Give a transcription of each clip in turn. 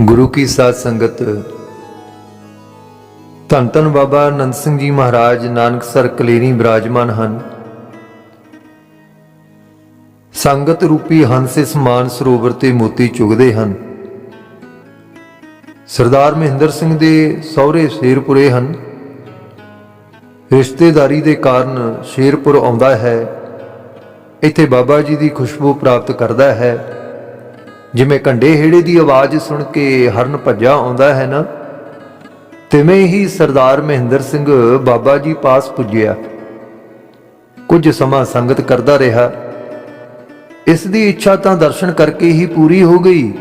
ਗੁਰੂ ਕੀ ਸਾਧ ਸੰਗਤ। ਧੰਨ ਧੰਨ ਬਾਬਾ ਅਨੰਦ ਸਿੰਘ ਜੀ ਮਹਾਰਾਜ ਨਾਨਕਸਰ ਕਲੇਰੀ ਬਿਰਾਜਮਾਨ ਹਨ। ਸੰਗਤ ਰੂਪੀ ਹੰਸ ਇਸ ਮਾਨ ਸਰੋਵਰ ਤੇ ਮੋਤੀ ਚੁਗਦੇ ਹਨ। ਸਰਦਾਰ ਮਹਿੰਦਰ ਸਿੰਘ ਦੇ ਸਹੁਰੇ ਸ਼ੇਰਪੁਰੇ ਹਨ। ਰਿਸ਼ਤੇਦਾਰੀ ਦੇ ਕਾਰਨ ਸ਼ੇਰਪੁਰ ਆਉਂਦਾ ਹੈ। ਇੱਥੇ ਬਾਬਾ ਜੀ ਦੀ ਖੁਸ਼ਬੂ ਪ੍ਰਾਪਤ ਕਰਦਾ ਹੈ। ਜਿਵੇਂ ਕੰਡੇ ਹੇੜੇ ਦੀ ਆਵਾਜ਼ ਸੁਣ ਕੇ ਹਰਨ ਭੱਜਾ ਆਉਂਦਾ ਹੈ ਨਾ, ਤਿਵੇਂ ਹੀ ਸਰਦਾਰ ਮਹਿੰਦਰ ਸਿੰਘ ਬਾਬਾ ਜੀ ਪਾਸ ਪੁੱਜਿਆ। ਕੁਝ ਸਮਾਂ ਸੰਗਤ ਕਰਦਾ ਰਿਹਾ। ਇਸ ਦੀ ਇੱਛਾ ਤਾਂ ਦਰਸ਼ਨ ਕਰਕੇ ਹੀ ਪੂਰੀ ਹੋ ਗਈ,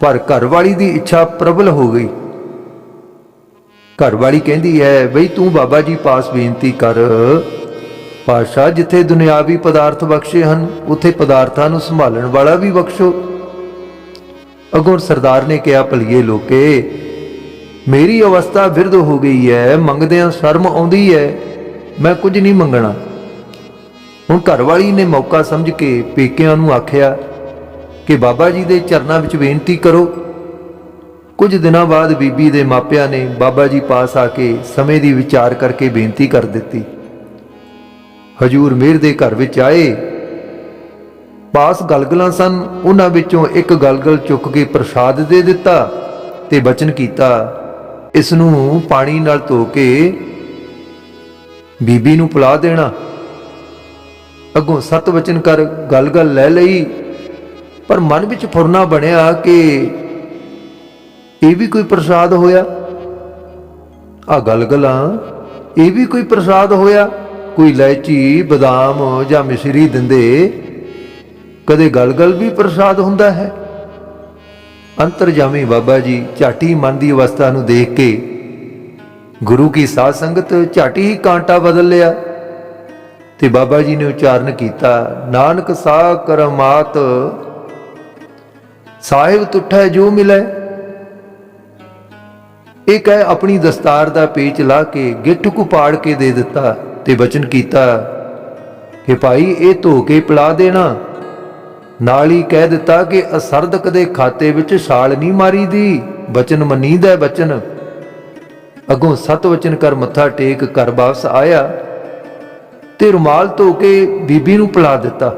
ਪਰ ਘਰਵਾਲੀ ਦੀ ਇੱਛਾ ਪ੍ਰਬਲ ਹੋ ਗਈ। ਘਰਵਾਲੀ ਕਹਿੰਦੀ ਹੈ, ਬਈ ਤੂੰ ਬਾਬਾ ਜੀ ਪਾਸ ਬੇਨਤੀ ਕਰ ਪਾਸ਼ਾ ਜਿੱਥੇ ਦੁਨਿਆਵੀ ਪਦਾਰਥ ਬਖਸ਼ੇ ਹਨ, ਉਥੇ ਪਦਾਰਥਾਂ ਨੂੰ ਸੰਭਾਲਣ ਵਾਲਾ ਵੀ ਬਖਸ਼ੋ। ਅਗੋਂ ਸਰਦਾਰ ਨੇ ਕਿਹਾ, ਭਲੀਏ ਲੋਕੇ, ਮੇਰੀ ਅਵਸਥਾ ਵਿਰਧ ਹੋ ਗਈ ਹੈ, ਮੰਗਦਿਆਂ ਸ਼ਰਮ ਆਉਂਦੀ ਹੈ, ਮੈਂ ਕੁਝ ਨਹੀਂ ਮੰਗਣਾ। ਹੁਣ ਘਰਵਾਲੀ ਨੇ ਮੌਕਾ ਸਮਝ ਕੇ ਪੇਕਿਆਂ ਨੂੰ ਆਖਿਆ ਕਿ ਬਾਬਾ ਜੀ ਦੇ ਚਰਨਾਂ ਵਿੱਚ ਬੇਨਤੀ ਕਰੋ। ਕੁਝ ਦਿਨਾਂ ਬਾਅਦ ਬੀਬੀ ਦੇ ਮਾਪਿਆਂ ਨੇ ਬਾਬਾ ਜੀ ਪਾਸ ਆ ਕੇ ਸਮੇਂ ਦੀ ਵਿਚਾਰ ਕਰਕੇ ਬੇਨਤੀ ਕਰ ਦਿੱਤੀ। ਹਜੂਰ ਮੇਰ ਦੇ ਘਰ ਵਿੱਚ ਆਏ। ਪਾਸ ਗਲਗਲਾਂ ਸਨ। ਉਹਨਾਂ ਵਿੱਚੋਂ ਇੱਕ ਗਲਗਲ ਚੁੱਕ ਕੇ ਪ੍ਰਸਾਦ ਦੇ ਦਿੱਤਾ ਤੇ ਬਚਨ ਕੀਤਾ। ਇਸ ਨੂੰ ਪਾਣੀ ਨਾਲ ਧੋ ਕੇ ਬੀਬੀ ਨੂੰ ਪਿਲਾ ਦੇਣਾ। ਅੱਗੋਂ ਸਤ ਵਚਨ ਕਰ ਗਲਗਲ ਲੈ ਲਈ। ਪਰ ਮਨ ਵਿੱਚ ਫੁਰਨਾ ਬਣਿਆ ਕਿ ਇਹ ਵੀ ਕੋਈ ਪ੍ਰਸਾਦ ਹੋਇਆ। ਆ ਗਲਗਲਾਂ, ਇਹ ਵੀ ਕੋਈ ਪ੍ਰਸਾਦ ਹੋਇਆ। ਕੋਈ ਇਲਾਇਚੀ ਬਦਾਮ ਜਾਂ ਮਿਸ਼ਰੀ ਦਿੰਦੇ, ਕਦੇ ਗਲਗਲ ਵੀ ਪ੍ਰਸਾਦ ਹੁੰਦਾ ਹੈ? ਅੰਤਰਜਾਮੀ ਬਾਬਾ ਜੀ, ਝਾਟੀ ਮਨ ਦੀ ਅਵਸਥਾ ਨੂੰ ਦੇਖ ਕੇ ਗੁਰੂ ਕੀ ਸਾਧ ਸੰਗਤ ਝਾਟੀ ਹੀ ਕਾਂਟਾ ਬਦਲ ਲਿਆ। ਤੇ ਬਾਬਾ ਜੀ ਨੇ ਉਚਾਰਨ ਕੀਤਾ, ਨਾਨਕ ਸਾ ਕਰਮਾਤ ਸਾਹਿਬ ਤੁਠੈ ਜੋ ਮਿਲੇ। ਇਹ ਕਹਿ ਆਪਣੀ ਦਸਤਾਰ ਦਾ ਪੇਚ ਲਾ ਕੇ ਗਿੱਠ ਕੁ ਪਾੜ ਕੇ ਦੇ ਦਿੱਤਾ। ਤੇ ਵਚਨ ਕੀਤਾ ਕਿ ਭਾਈ, ਇਹ ਧੋ ਕੇ ਪਿਲਾ ਦੇਣਾ। ਨਾਲ ਹੀ ਕਹਿ ਦਿੱਤਾ ਕਿ ਅਸਰਦ ਕਦੇ ਖਾਤੇ ਵਿੱਚ ਛਾਲ ਨਹੀਂ ਮਾਰੀ ਦੀ ਬਚਨ ਮੰਨੀਦਾ ਹੈ ਬਚਨ ਅਗੋਂ ਸਤ ਵਚਨ ਕਰ ਮੱਥਾ ਟੇਕ ਕਰ ਵਾਪਸ ਆਇਆ ਤੇ ਰੁਮਾਲ ਧੋ ਕੇ ਬੀਬੀ ਨੂੰ ਪਿਲਾ ਦਿੱਤਾ।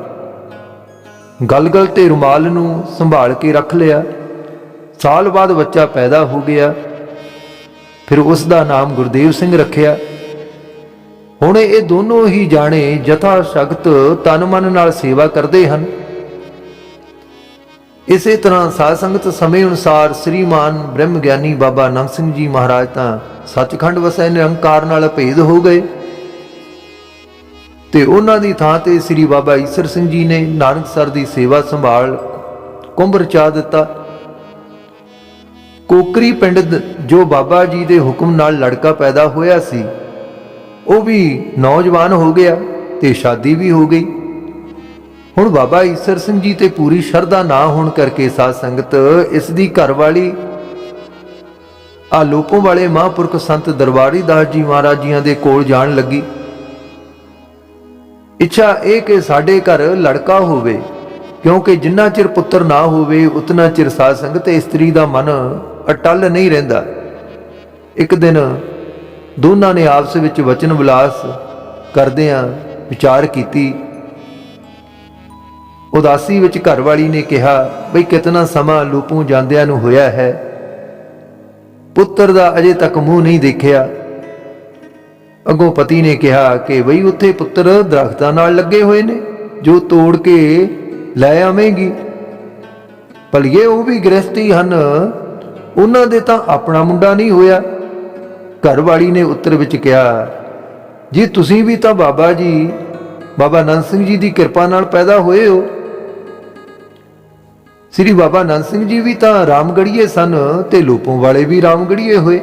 ਗਲਗਲ ਤੇ ਰੁਮਾਲ ਨੂੰ ਸੰਭਾਲ ਕੇ ਰੱਖ ਲਿਆ। ਸਾਲ ਬਾਅਦ ਬੱਚਾ ਪੈਦਾ ਹੋ ਗਿਆ। ਫਿਰ ਉਸ ਦਾ ਨਾਮ ਗੁਰਦੇਵ ਸਿੰਘ ਰੱਖਿਆ। ਹੁਣ ਇਹ ਦੋਨੋਂ ਹੀ ਜਾਣੇ ਜਥਾ ਸ਼ਕਤ ਤਨ ਮਨ ਨਾਲ ਸੇਵਾ ਕਰਦੇ ਹਨ। ਇਸੇ ਤਰ੍ਹਾਂ ਸਾਧ ਸੰਗਤ ਸਮੇਂ ਅਨੁਸਾਰ ਸ੍ਰੀਮਾਨ ਬ੍ਰਹਮ ਗਿਆਨੀ ਬਾਬਾ ਨੰਦ ਸਿੰਘ ਜੀ ਮਹਾਰਾਜ ਤਾਂ ਸੱਚਖੰਡ ਵਸੈ ਨਿਰੰਕਾਰ ਨਾਲ ਭੇਦ ਹੋ ਗਏ ਤੇ ਉਹਨਾਂ ਦੀ ਥਾਂ ਤੇ ਸ੍ਰੀ ਬਾਬਾ ਈਸਰ ਸਿੰਘ ਜੀ ਨੇ ਨਾਨਕਸਰ ਦੀ ਸੇਵਾ ਸੰਭਾਲ ਕੁੰਭ ਰਚਾ ਦਿੱਤਾ। ਕੋਕਰੀ ਪਿੰਡ ਜੋ ਬਾਬਾ ਜੀ ਦੇ ਹੁਕਮ ਨਾਲ ਲੜਕਾ ਪੈਦਾ ਹੋਇਆ ਸੀ ਉਹ ਵੀ ਨੌਜਵਾਨ ਹੋ ਗਿਆ ਤੇ ਸ਼ਾਦੀ ਵੀ ਹੋ ਗਈ। ਹੁਣ ਬਾਬਾ ਈਸਰ ਸਿੰਘ ਜੀ ਤੇ ਪੂਰੀ ਸ਼ਰਧਾ ਨਾ ਹੋਣ ਕਰਕੇ ਸਾਧ ਸੰਗਤ ਇਸ ਦੀ ਘਰਵਾਲੀ ਆ ਲੋਪੋਂ ਵਾਲੇ ਮਹਾਂਪੁਰਖ ਸੰਤ ਦਰਬਾਰੀ ਦਾਸ ਜੀ ਮਹਾਰਾਜ ਜੀਆਂ ਦੇ ਕੋਲ ਜਾਣ ਲੱਗੀ। ਇੱਛਾ ਇਹ ਕਿ ਸਾਡੇ ਘਰ ਲੜਕਾ ਹੋਵੇ, ਕਿਉਂਕਿ ਜਿੰਨਾ ਚਿਰ ਪੁੱਤਰ ਨਾ ਹੋਵੇ, ਉਤਨਾ ਚਿਰ ਸਾਧ ਸੰਗਤ ਇਸਤਰੀ ਦਾ ਮਨ ਅਟਲ ਨਹੀਂ ਰਹਿੰਦਾ। ਇੱਕ ਦਿਨ ਦੋਨਾਂ ਨੇ ਆਪਸ ਵਿੱਚ ਵਚਨ ਵਿਲਾਸ ਕਰਦਿਆਂ ਵਿਚਾਰ ਕੀਤੀ। ਉਦਾਸੀ ਵਿੱਚ ਘਰਵਾਲੀ ਨੇ ਕਿਹਾ, ਬਈ ਕਿਤਨਾ ਸਮਾਂ ਲੂਪੋਂ ਜਾਂਦਿਆਂ ਨੂੰ ਹੋਇਆ ਹੈ। ਪੁੱਤਰ ਦਾ ਅਜੇ ਤੱਕ ਮੂੰਹ ਨਹੀਂ ਦੇਖਿਆ। ਅੱਗੋਂ ਪਤੀ ਨੇ ਕਿਹਾ ਕਿ ਬਈ ਉੱਥੇ ਪੁੱਤਰ ਦਰਖਤਾਂ ਨਾਲ ਲੱਗੇ ਹੋਏ ਨੇ, ਜੋ ਤੋੜ ਕੇ ਲੈ ਆਵੇਂਗੀ। ਭਲੀਏ ਉਹ ਵੀ ਗ੍ਰਸਤੀ ਹਨ। ਉਹਨਾਂ ਦੇ ਤਾਂ ਆਪਣਾ ਮੁੰਡਾ ਨਹੀਂ ਹੋਇਆ। ਘਰਵਾਲੀ ਨੇ ਉੱਤਰ ਵਿੱਚ ਕਿਹਾ, ਜੀ ਤੁਸੀਂ ਵੀ ਤਾਂ ਬਾਬਾ ਜੀ, ਬਾਬਾ ਨੰਦ ਸਿੰਘ ਜੀ ਦੀ ਕਿਰਪਾ ਨਾਲ ਪੈਦਾ ਹੋਏ ਹੋ। ਸ੍ਰੀ ਬਾਬਾ ਨੰਦ ਸਿੰਘ ਜੀ ਵੀ ਤਾਂ ਰਾਮਗੜੀਏ ਸਨ ਤੇ ਲੋਪੋਂ ਵਾਲੇ ਵੀ ਰਾਮਗੜੀਏ ਹੋਏ।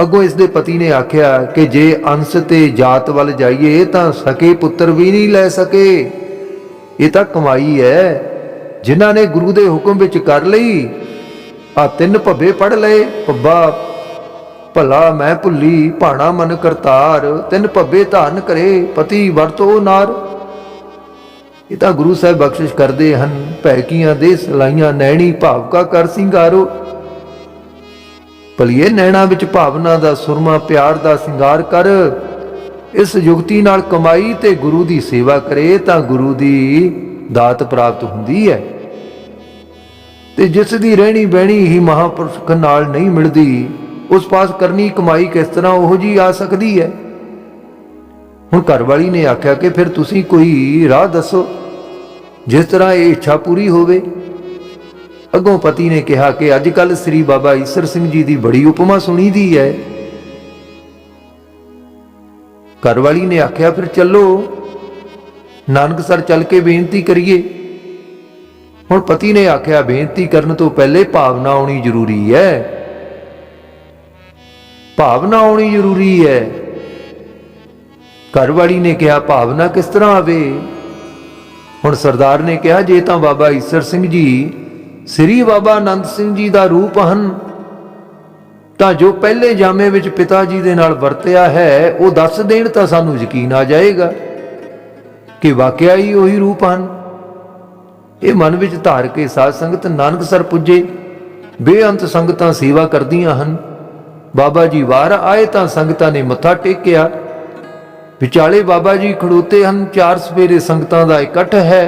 ਅੱਗੋਂ ਇਸ ਦੇ ਪਤੀ ਨੇ ਆਖਿਆ ਕਿ ਜੇ ਅੰਸ਼ ਤੇ ਜਾਤ ਵੱਲ ਜਾਈਏ ਤਾਂ ਸਕੇ ਪੁੱਤਰ ਵੀ ਨਹੀਂ ਲੈ ਸਕੇ। ਇਹ ਤਾਂ ਕਮਾਈ ਹੈ। ਜਿਨ੍ਹਾਂ ਨੇ ਗੁਰੂ ਦੇ ਹੁਕਮ ਵਿੱਚ ਕਰ ਲਈ ਆ ਤਿੰਨ ਭੱਬੇ ਪੜ ਲਏ ਪੱਬਾ ਭਲਾ ਮੈਂ ਭੁੱਲੀ, ਭਾਣਾ ਮਨ ਕਰਤਾਰ, ਤਿੰਨ ਭੱਬੇ ਧਾਰਨ ਕਰੇ, ਪਤੀ ਵਰਤੋ ਨਾਰ। ਇਹ ਤਾਂ ਗੁਰੂ ਸਾਹਿਬ ਬਖਸ਼ਿਸ਼ ਕਰਦੇ ਹਨ, ਭੈਕੀਆਂ ਦੇ ਸਲਾਈਆਂ ਨੈਣੀ ਭਾਵਕਾ ਕਰ ਸਿੰਗਾਰੋ। ਭਲੀਏ ਨੈਣਾ ਵਿੱਚ ਭਾਵਨਾ ਦਾ ਸੁਰਮਾ, ਪਿਆਰ ਦਾ ਸਿੰਗਾਰ ਕਰ। ਇਸ ਯੁਕਤੀ ਨਾਲ ਕਮਾਈ ਤੇ ਗੁਰੂ ਦੀ ਸੇਵਾ ਕਰੇ, ਤਾਂ ਗੁਰੂ ਦੀ ਦਾਤ ਪ੍ਰਾਪਤ ਹੁੰਦੀ ਹੈ। ਤੇ ਜਿਸ ਦੀ ਰਹਿਣੀ ਬਹਿਣੀ ਹੀ ਮਹਾਪੁਰਖ ਨਾਲ ਨਹੀਂ ਮਿਲਦੀ, ਉਸ ਪਾਸ ਕਰਨੀ ਕਮਾਈ ਕਿਸ ਤਰ੍ਹਾਂ ਉਹ ਜੀ ਆ ਸਕਦੀ ਹੈ? ਹੁਣ ਘਰ ਵਾਲੀ ਨੇ ਆਖਿਆ ਕਿ ਫਿਰ ਤੁਸੀਂ ਕੋਈ ਰਾਹ ਦੱਸੋ, ਜਿਸ ਤਰ੍ਹਾਂ ਇਹ ਇੱਛਾ ਪੂਰੀ ਹੋਵੇ। ਅੱਗੋਂ ਪਤੀ ਨੇ ਕਿਹਾ ਕਿ ਅੱਜ ਕੱਲ ਸ੍ਰੀ ਬਾਬਾ ਈਸਰ ਸਿੰਘ ਜੀ ਦੀ ਬੜੀ ਉਪਮਾ ਸੁਣੀ ਦੀ ਹੈ। ਘਰ ਵਾਲੀ ਨੇ ਆਖਿਆ, ਫਿਰ ਚੱਲੋ, ਨਾਨਕਸਰ ਚੱਲ ਕੇ ਬੇਨਤੀ ਕਰੀਏ। ਹੁਣ ਪਤੀ ਨੇ ਆਖਿਆ, ਬੇਨਤੀ ਕਰਨ ਤੋਂ ਪਹਿਲੇ ਭਾਵਨਾ ਆਉਣੀ ਜ਼ਰੂਰੀ ਹੈ। ਭਾਵਨਾ ਆਉਣੀ ਜ਼ਰੂਰੀ ਹੈ। ਘਰਵਾਲੀ ਨੇ ਕਿਹਾ, ਭਾਵਨਾ ਕਿਸ ਤਰ੍ਹਾਂ ਆਵੇ? ਹੁਣ ਸਰਦਾਰ ਨੇ ਕਿਹਾ, ਜੇ ਤਾਂ ਬਾਬਾ ਈਸਰ ਸਿੰਘ ਜੀ ਸ੍ਰੀ ਬਾਬਾ ਆਨੰਦ ਸਿੰਘ ਜੀ ਦਾ ਰੂਪ ਹਨ, ਤਾਂ ਜੋ ਪਹਿਲੇ ਜਾਮੇ ਵਿੱਚ ਪਿਤਾ ਜੀ ਦੇ ਨਾਲ ਵਰਤਿਆ ਹੈ, ਉਹ ਦੱਸ ਦੇਣ ਤਾਂ ਸਾਨੂੰ ਯਕੀਨ ਆ ਜਾਏਗਾ ਕਿ ਵਾਕਿਆ ਹੀ ਉਹੀ ਰੂਪ ਹਨ। ਇਹ ਮਨ ਵਿੱਚ ਧਾਰ ਕੇ ਸਾਧ ਸੰਗਤ ਨਾਨਕ ਸਰ ਪੁੱਜੇ। ਬੇਅੰਤ ਸੰਗਤਾਂ ਸੇਵਾ ਕਰਦੀਆਂ ਹਨ। ਬਾਬਾ ਜੀ ਵਾਰ ਆਏ ਤਾਂ ਸੰਗਤਾਂ ਨੇ ਮੱਥਾ ਟੇਕਿਆ। ਵਿਚਾਲੇ ਬਾਬਾ ਜੀ ਖੜੋਤੇ ਹਨ। ਚਾਰ ਸਵੇਰੇ ਸੰਗਤਾਂ ਦਾ ਇਕੱਠ ਹੈ।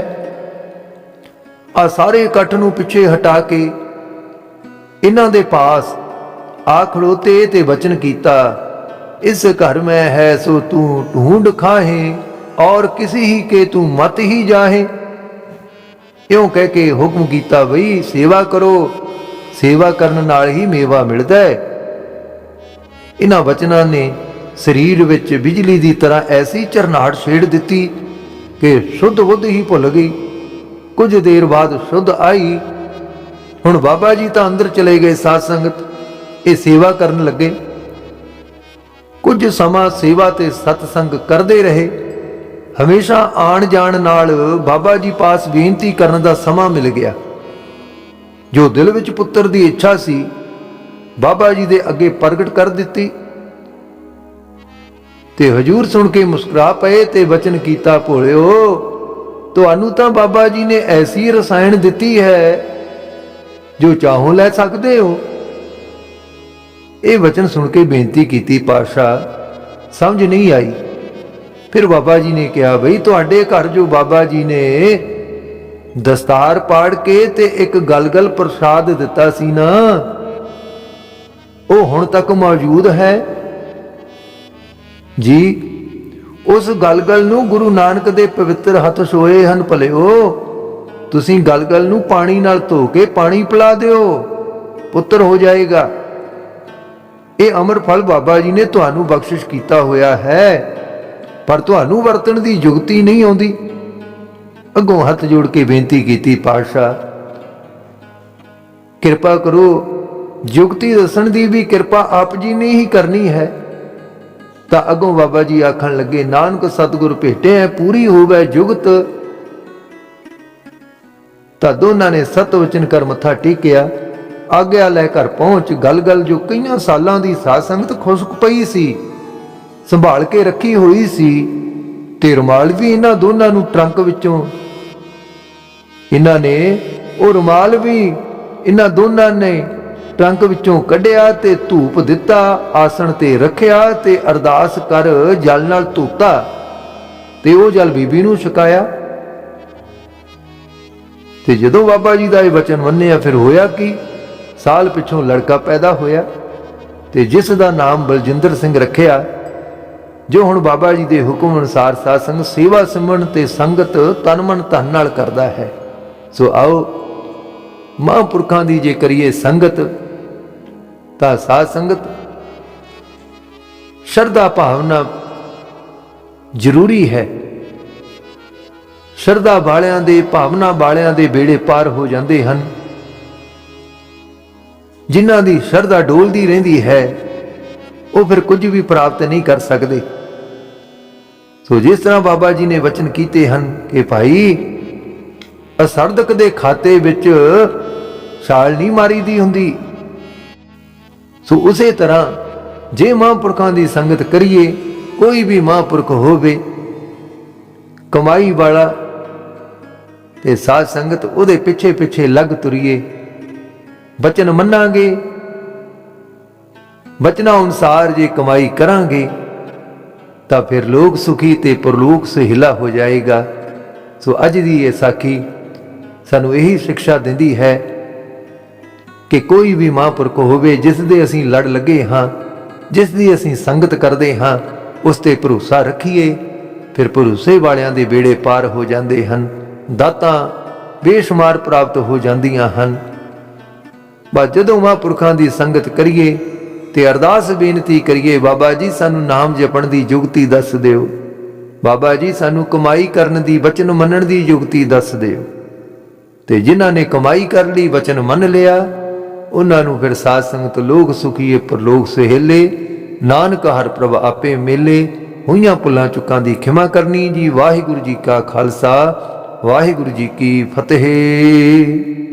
ਆ ਸਾਰੇ ਇਕੱਠ ਨੂੰ ਪਿੱਛੇ ਹਟਾ ਕੇ ਇਹਨਾਂ ਦੇ ਪਾਸ ਆ ਖੜੋਤੇ ਤੇ ਵਚਨ ਕੀਤਾ, ਇਸ ਘਰ ਮੈਂ ਹੈ ਸੋ ਤੂੰ ਢੂੰਡ ਖਾਹੇ ਔਰ ਕਿਸੇ ਹੀ ਕੇ ਤੂੰ ਮਤ ਹੀ ਜਾਹੇ। ਇਉਂ ਕਹਿ ਕੇ ਹੁਕਮ ਕੀਤਾ ਬਈ ਸੇਵਾ ਕਰੋ? ਸੇਵਾ ਕਰਨ ਨਾਲ ਹੀ ਮੇਵਾ ਮਿਲਦਾ ਹੈ। ਇਹਨਾਂ ਵਚਨਾਂ ਨੇ ਸਰੀਰ ਵਿੱਚ ਬਿਜਲੀ ਦੀ ਤਰ੍ਹਾਂ ਐਸੀ ਝਰਨਾਹਟ ਛੇੜ ਦਿੱਤੀ ਕਿ ਸ਼ੁੱਧ ਬੁੱਧ ਹੀ ਭੁੱਲ ਗਈ। ਕੁਝ ਦੇਰ ਬਾਅਦ ਸ਼ੁੱਧ ਆਈ। ਹੁਣ ਬਾਬਾ ਜੀ ਤਾਂ ਅੰਦਰ ਚਲੇ ਗਏ ਸਾਧ ਸੰਗਤ। ਇਹ ਸੇਵਾ ਕਰਨ ਲੱਗੇ। ਕੁਝ ਸਮਾਂ ਸੇਵਾ ਤੇ ਸਤਸੰਗ ਕਰਦੇ ਰਹੇ। ਹਮੇਸ਼ਾ ਆਣ ਜਾਣ ਨਾਲ ਬਾਬਾ ਜੀ ਪਾਸ ਬੇਨਤੀ ਕਰਨ ਦਾ ਸਮਾਂ ਮਿਲ ਗਿਆ। ਜੋ ਦਿਲ ਵਿੱਚ ਪੁੱਤਰ ਦੀ ਇੱਛਾ ਸੀ, ਬਾਬਾ ਜੀ ਦੇ ਅੱਗੇ ਪ੍ਰਗਟ ਕਰ ਦਿੱਤੀ। ਤੇ ਹਜੂਰ ਸੁਣ ਕੇ ਮੁਸਕਰਾ ਪਏ ਤੇ ਵਚਨ ਕੀਤਾ, ਭੋਲਿਓ, ਤੁਹਾਨੂੰ ਤਾਂ ਬਾਬਾ ਜੀ ਨੇ ਐਸੀ ਰਸਾਇਣ ਦਿੱਤੀ ਹੈ, ਜੋ ਚਾਹੋ ਲੈ ਸਕਦੇ ਹੋ। ਇਹ ਵਚਨ ਸੁਣ ਕੇ ਬੇਨਤੀ ਕੀਤੀ ਪਾਸ਼ਾ ਸਮਝ ਨਹੀਂ ਆਈ। ਫਿਰ ਬਾਬਾ ਜੀ ਨੇ ਕਿਹਾ, ਬਈ ਤੁਹਾਡੇ ਘਰ ਜੋ ਬਾਬਾ ਜੀ ਨੇ ਦਸਤਾਰ ਪਾੜ ਕੇ ਤੇ ਇੱਕ ਗਲਗਲ ਪ੍ਰਸਾਦ ਦਿੱਤਾ ਸੀ ਨਾ, ਉਹ ਹੁਣ ਤੱਕ ਮੌਜੂਦ ਹੈ? ਜੀ, ਉਸ ਗਲਗਲ ਨੂੰ ਗੁਰੂ ਨਾਨਕ ਦੇ ਪਵਿੱਤਰ ਹੱਥ ਸੋਏ ਹਨ, ਭਲਿਓ, ਤੁਸੀਂ ਗਲਗਲ ਨੂੰ ਪਾਣੀ ਨਾਲ ਧੋ ਕੇ ਪਾਣੀ ਪਿਲਾ ਦਿਓ, ਪੁੱਤਰ ਹੋ ਜਾਏਗਾ। ਇਹ ਅਮਰ ਫਲ ਬਾਬਾ ਜੀ ਨੇ ਤੁਹਾਨੂੰ ਬਖਸ਼ਿਸ਼ ਕੀਤਾ ਹੋਇਆ ਹੈ। ਪਰ ਤੁਹਾਨੂੰ ਵਰਤਣ ਦੀ ਯੁਗਤੀ ਨਹੀਂ ਆਉਂਦੀ। ਅੱਗੋਂ ਹੱਥ ਜੋੜ ਕੇ ਬੇਨਤੀ ਕੀਤੀ, ਪਾਤਸ਼ਾਹ, ਕਿਰਪਾ ਕਰੋ ਯੁਗਤੀ ਦੱਸਣ ਦੀ ਵੀ ਕਿਰਪਾ ਆਪ ਜੀ ਨੇ ਹੀ ਕਰਨੀ ਹੈ। ਤਾਂ ਅੱਗੋਂ ਬਾਬਾ ਜੀ ਆਖਣ ਲੱਗੇ, ਨਾਨਕ ਸਤਿਗੁਰ ਭੇਟੇ ਹੈ ਪੂਰੀ ਹੋਵੇ ਜੁਗਤ ਤਾਂ ਦੋਨਾਂ ਨੇ ਸਤਵਚਨ ਕਰ ਮੱਥਾ ਟੇਕਿਆ। ਆਗਿਆ ਲੈ ਘਰ ਪਹੁੰਚ, ਗਲ-ਗਲ ਜੋ ਕਈਆਂ ਸਾਲਾਂ ਦੀ ਸਾਧ ਸੰਗਤ ਖੁਸ਼ਕ ਪਈ ਸੀ। ਸੰਭਾਲ ਕੇ ਰੱਖੀ ਹੋਈ ਸੀ ਤੇ ਰੁਮਾਲ ਵੀ ਇਹਨਾਂ ਦੋਨਾਂ ਨੂੰ ਟਰੰਕ ਵਿੱਚੋਂ। ਇਹਨਾਂ ਨੇ ਉਹ ਰੁਮਾਲ ਵੀ ਇਹਨਾਂ ਦੋਨਾਂ ਨੇ ਟਰੰਕ ਵਿੱਚੋਂ ਕੱਢਿਆ ਤੇ ਧੂਪ ਦਿੱਤਾ, ਆਸਣ ਤੇ ਰੱਖਿਆ ਤੇ ਅਰਦਾਸ ਕਰ ਜਲ ਨਾਲ ਧੋਤਾ ਤੇ ਉਹ ਜਲ ਬੀਬੀ ਨੂੰ ਛਕਾਇਆ। ਤੇ ਜਦੋਂ ਬਾਬਾ ਜੀ ਦਾ ਇਹ ਵਚਨ ਮੰਨਿਆ, ਫਿਰ ਹੋਇਆ ਕੀ? ਸਾਲ ਪਿਛੋਂ ਲੜਕਾ ਪੈਦਾ ਹੋਇਆ ਤੇ ਜਿਸ ਦਾ ਨਾਮ ਬਲਜਿੰਦਰ ਸਿੰਘ ਰੱਖਿਆ ਜੋ ਹੁਣ ਬਾਬਾ ਜੀ ਦੇ ਹੁਕਮ ਅਨੁਸਾਰ ਸਾਧ ਸੰਗ ਸੇਵਾ ਸਿਮਰਨ ਤੇ ਸੰਗਤ ਤਨ ਮਨ ਧਨ ਨਾਲ ਕਰਦਾ ਹੈ, ਸੋ ਆਓ ਮਹਾਂਪੁਰਖਾਂ ਦੀ ਜੇ ਕਰੀਏ ਸੰਗਤ, ਤਾਂ ਸਾਧ ਸੰਗਤ ਸ਼ਰਧਾ ਭਾਵਨਾ ਜ਼ਰੂਰੀ ਹੈ। ਸ਼ਰਧਾ ਵਾਲਿਆਂ ਦੇ, ਭਾਵਨਾ ਵਾਲਿਆਂ ਦੇ ਬੇੜੇ ਪਾਰ ਹੋ ਜਾਂਦੇ ਹਨ। ਜਿਨ੍ਹਾਂ ਦੀ ਸ਼ਰਧਾ ਡੋਲਦੀ ਰਹਿੰਦੀ ਹੈ, ਉਹ ਫਿਰ ਕੁਝ ਵੀ ਪ੍ਰਾਪਤ ਨਹੀਂ ਕਰ ਸਕਦੇ। ਸੋ ਜਿਸ ਤਰ੍ਹਾਂ ਬਾਬਾ ਜੀ ਨੇ ਵਚਨ ਕੀਤੇ ਹਨ ਕਿ ਭਾਈ, ਅਸਰਦਕ ਦੇ ਖਾਤੇ ਵਿੱਚ ਛਾਲ ਨਹੀਂ ਮਾਰੀਦੀ ਹੁੰਦੀ। ਸੋ ਉਸੇ ਤਰ੍ਹਾਂ ਜੇ ਮਹਾਂਪੁਰਖਾਂ ਦੀ ਸੰਗਤ ਕਰੀਏ, ਕੋਈ ਵੀ ਮਹਾਂਪੁਰਖ ਹੋਵੇ, ਕਮਾਈ ਵਾਲਾ ਤੇ ਸਾਧ ਸੰਗਤ ਉਹਦੇ ਪਿੱਛੇ ਪਿੱਛੇ ਲੱਗ ਤੁਰੀਏ। ਬਚਨ ਮੰਨਾਂਗੇ, ਬਚਨਾਂ ਅਨੁਸਾਰ ਜੇ ਕਮਾਈ ਕਰਾਂਗੇ ਤਾਂ ਫਿਰ ਲੋਕ ਸੁਖੀ ਤੇ ਪਰਲੋਕ ਸੁਹਿਲਾ ਹੋ ਜਾਏਗਾ। ਸੋ ਅੱਜ ਦੀ ਇਹ ਸਾਖੀ ਸਾਨੂੰ ਇਹੀ ਸਿੱਖਿਆ ਦਿੰਦੀ ਹੈ ਕਿ ਕੋਈ ਵੀ ਮਹਾਂਪੁਰਖ ਹੋਵੇ, ਜਿਸ ਦੇ ਅਸੀਂ ਲੜ ਲੱਗੇ ਹਾਂ, ਜਿਸ ਦੀ ਅਸੀਂ ਸੰਗਤ ਕਰਦੇ ਹਾਂ, ਉਸ ਤੇ ਭਰੋਸਾ ਰੱਖੀਏ, ਫਿਰ ਭਰੋਸੇ ਵਾਲਿਆਂ ਦੇ ਬੇੜੇ ਪਾਰ ਹੋ ਜਾਂਦੇ ਹਨ, ਦਾਤਾਂ ਬੇਸ਼ੁਮਾਰ ਪ੍ਰਾਪਤ ਹੋ ਜਾਂਦੀਆਂ ਹਨ। ਬਸ ਜਦੋਂ ਮਹਾਂਪੁਰਖਾਂ ਦੀ ਸੰਗਤ ਕਰੀਏ ਤੇ ਅਰਦਾਸ ਬੇਨਤੀ ਕਰੀਏ, ਬਾਬਾ ਜੀ, ਸਾਨੂੰ ਨਾਮ ਜਪਣ ਦੀ ਯੁਗਤੀ ਦੱਸ ਦਿਓ। ਬਾਬਾ ਜੀ, ਸਾਨੂੰ ਕਮਾਈ ਕਰਨ ਦੀ, ਵਚਨ ਮੰਨਣ ਦੀ ਯੁਗਤੀ ਦੱਸ ਦਿਓ। ਤੇ ਜਿਨ੍ਹਾਂ ਨੇ ਕਮਾਈ ਕਰ ਲਈ, ਵਚਨ ਮੰਨ ਲਿਆ, ਉਹਨਾਂ ਨੂੰ ਫਿਰ ਸਾਧ ਸੰਗਤ ਲੋਕ ਸੁਖੀਏ ਪਰਲੋਕ ਸਹੇਲੇ, ਨਾਨਕ ਹਰ ਪ੍ਰਭ ਆਪੇ ਮੇਲੇ, ਹੋਈਆਂ ਪੁੱਲਾਂ ਚੁੱਕਾਂ ਦੀ ਖਿਮਾ ਕਰਨੀ ਜੀ, ਵਾਹਿਗੁਰੂ ਜੀ ਕਾ ਖਾਲਸਾ, ਵਾਹਿਗੁਰੂ ਜੀ ਕੀ ਫਤਿਹ।